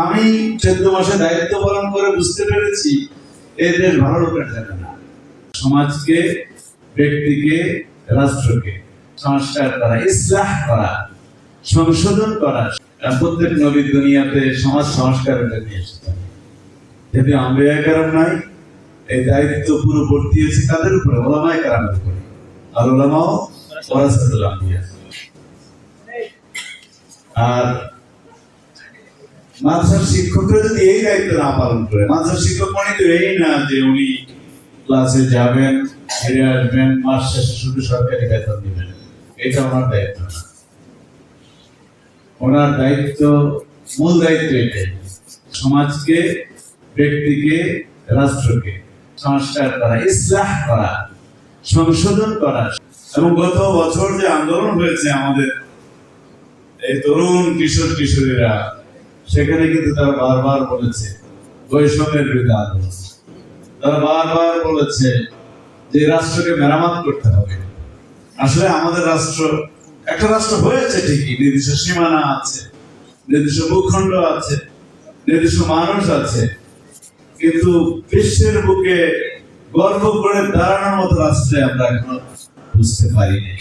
আমি চোদ্দ মাসে দায়িত্ব পালন করে বুঝতে পেরেছি এই দেশ ভালো লোকের জায়গা না। সমাজকে, ব্যক্তিকে, রাষ্ট্রকে, সংস্কার করা, ইসলাহ করা, সংশোধন করা প্রত্যেক নবী দুনিয়াতে সমাজ সংস্কারের নিয়ে এসেছেন যদি আম্বিয়া কারাম নাই, এই দায়িত্ব পুরো ভর্তি হয়েছে কাদের উপরে ওলামায় কারামের উপরে। আর ওলামাও আম্বিয়া। আর মাদ্রাসার শিক্ষকরা যদি এই দায়িত্ব না পালন করে, মাদ্রাসার শিক্ষক মানে তো এই না যে উনি ক্লাসে যাবেন, ফিরে আসবেন, মাস শেষে শুধু সরকারি বেতন দিবেন। এটা ওনার দায়িত্ব না। ওনার দায়িত্ব, মূল দায়িত্ব এটাই, সমাজকে, ব্যক্তিকে, রাষ্ট্রকে সংস্কার করা, ইসলাহ করা, সংশোধন করা। এবং গত বছর যে আন্দোলন হয়েছে আমাদের, এই তরুণ কিশোর কিশোরীরা সেখানে কিন্তু তারা বারবার বলেছে বৈষম্যের বিরুদ্ধে আন্দোলন। তারা বারবার বলেছে যে রাষ্ট্রকে মেরামত করতে হবে। আসলে আমাদের রাষ্ট্র, একটা রাষ্ট্র হয়েছে ঠিকই, নির্দিষ্ট সীমানা আছে, নির্দিষ্ট ভূখণ্ড আছে, নির্দিষ্ট মানুষ আছে, কিন্তু বিশ্বের বুকে গর্ব করে দাঁড়ানোর মতো রাষ্ট্রে আমরা এখনও বুঝতে পারিনি।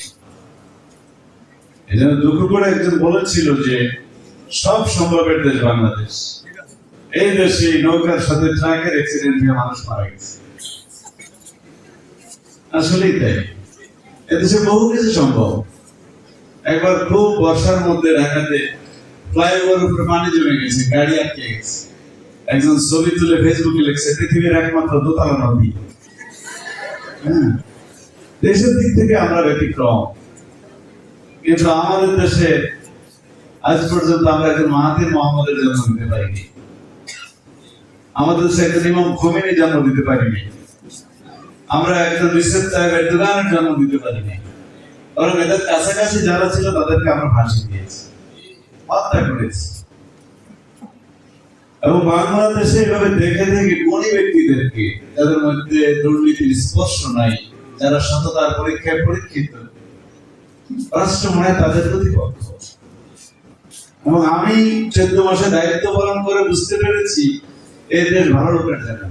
এই জন্য দুঃখ করে একজন বলেছিল যে সব সম্ভবের দেশ বাংলাদেশ। এই দেশে নৌকার সাথে ট্রাকের অ্যাক্সিডেন্ট হয়ে মানুষ মারা গেছে। আসলেই তাই। এদেশে বহু কিছু সম্ভব। একবার খুব বর্ষার মধ্যে ঢাকাতে ফ্লাইওভার উপরে পানি জমে গেছে, গাড়ি আটকে গেছে। একজন ছবি তুলে ফেসবুকে লিখছে, পৃথিবীর একমাত্র দোতলা নদী। হ্যাঁ। দেশের দিক থেকে আমরা ব্যতিক্রম। কিন্তু আমাদের দেশে আজ পর্যন্ত আমরা একজন মাহাতির মোহাম্মদের জন্ম দিতে পারিনি। আমাদের ইমাম খোমেনি জন্ম দিতে পারিনি। আমরা একজন রিসেপ জন্ম দিতে পারিনি। এদের কাছাকাছি যারা ছিল তাদেরকে আমরা দিয়েছি, হত্যা করেছি। এবং বাংলাদেশে এভাবে দেখে দেখে গুণী ব্যক্তিদেরকে যাদের মধ্যে দুর্নীতির স্পর্শ নাই, যারা সততার পরীক্ষায় পরীক্ষিত রাষ্ট্র মনে তাদের প্রতিপক্ষ। এবং আমি চোদ্দ মাসে দায়িত্ব পালন করে বুঝতে পেরেছি এই দেশ ভালো লোকের জায়গা।